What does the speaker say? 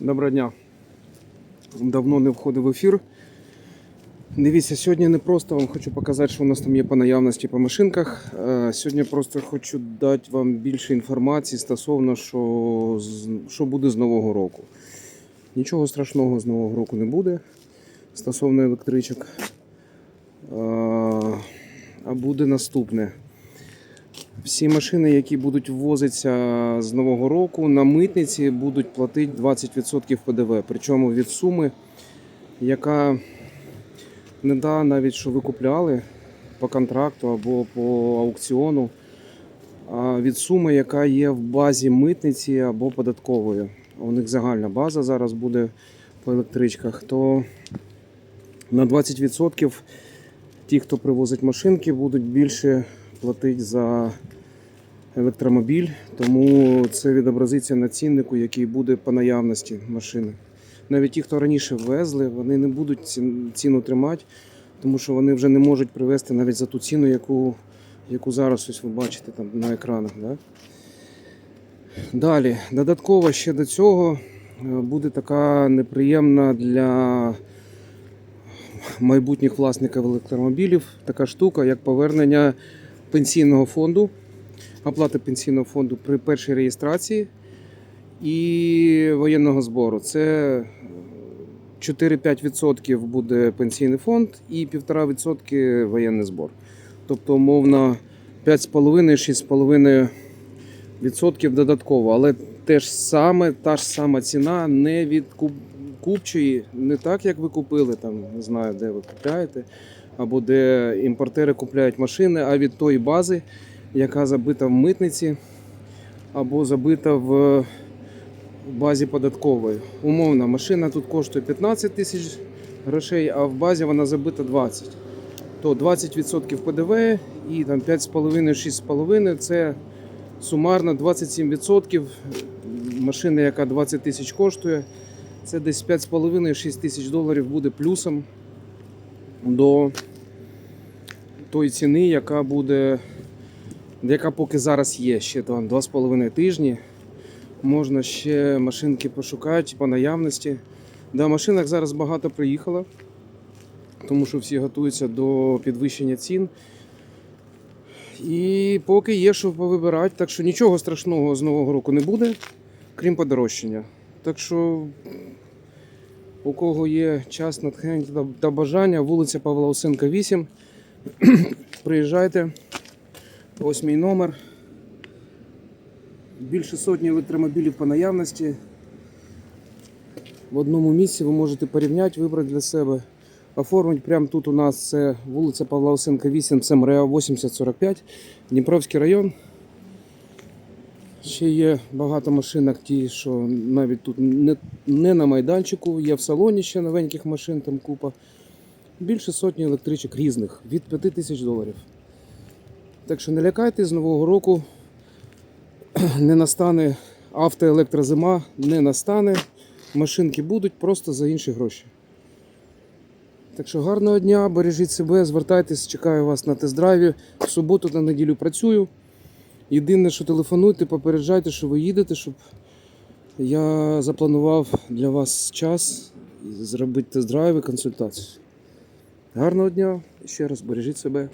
Доброго дня. Давно не входив в ефір. Дивіться, сьогодні не просто вам хочу показати, що у нас там є по наявності по машинках. Е, Сьогодні просто хочу дати вам більше інформації стосовно, що, що буде з Нового року. Нічого страшного з Нового року не буде стосовно електричок. Е, А буде наступне. Всі машини, які будуть ввозитися з Нового року, на митниці будуть платити 20% ПДВ. Причому від суми, яка не да навіть що ви купляли по контракту або по аукціону, а від суми, яка є в базі митниці або податкової. У них загальна база зараз буде по електричках, то на 20% ті, хто привозить машинки, будуть більше платити за електромобіль, тому це відобразиться на ціннику, який буде по наявності машини. Навіть ті, хто раніше везли, вони не будуть ціну тримати, тому що вони вже не можуть привезти навіть за ту ціну, яку, яку зараз ось ви бачите там на екранах. Да? Далі, додатково ще до цього е, буде така неприємна для майбутніх власників електромобілів така штука, як повернення пенсійного фонду, оплати пенсійного фонду при першій реєстрації і воєнного збору. Це 4-5% буде пенсійний фонд і 1,5% воєнний збор. Тобто, умовно, 5,5-6,5% додатково. Але те ж саме, та ж сама ціна не від купчої, не так, як ви купили, там, не знаю, де ви купляєте, або де імпортери купляють машини, а від тої бази, яка забита в митниці, або забита в базі податкової. Умовно, машина тут коштує 15 тисяч грошей, а в базі вона забита 20. То 20% ПДВ і там 5,5-6,5 це сумарно 27% машини, яка 20 тисяч коштує. Це десь 5,5-6 тисяч доларів буде плюсом до тої ціни, яка буде, яка поки зараз є, ще там 2,5 тижні. Можна ще машинки пошукати по наявності. Да, машинок зараз багато приїхало, тому що всі готуються до підвищення цін. І поки є що повибирати, так що нічого страшного з Нового року не буде, крім подорожчання. Так що, у кого є час, натхнення та- бажання, вулиця Павла Осенка, 8. Приїжджайте. Ось мій номер. Більше сотні електромобілів по наявності. В одному місці ви можете порівняти, вибрати для себе. Оформити прямо тут у нас це вулиця Павла Осенка, 8, це МРЕА 8045, Дніпровський район. Ще є багато машинок, ті, що навіть тут не, не на майданчику, є в салоні ще новеньких машин, там купа. Більше сотні електричок різних від 5 тисяч доларів. Так що не лякайтесь, з Нового року не настане автоелектрозима, не настане. Машинки будуть просто за інші гроші. Так що гарного дня, бережіть себе, звертайтесь, чекаю вас на тест-драйві. В суботу та неділю працюю. Єдине, що телефонуйте, попереджайте, що ви їдете, щоб я запланував для вас час зробити тест-драйв і консультацію. Гарного дня ще раз бережіть себе.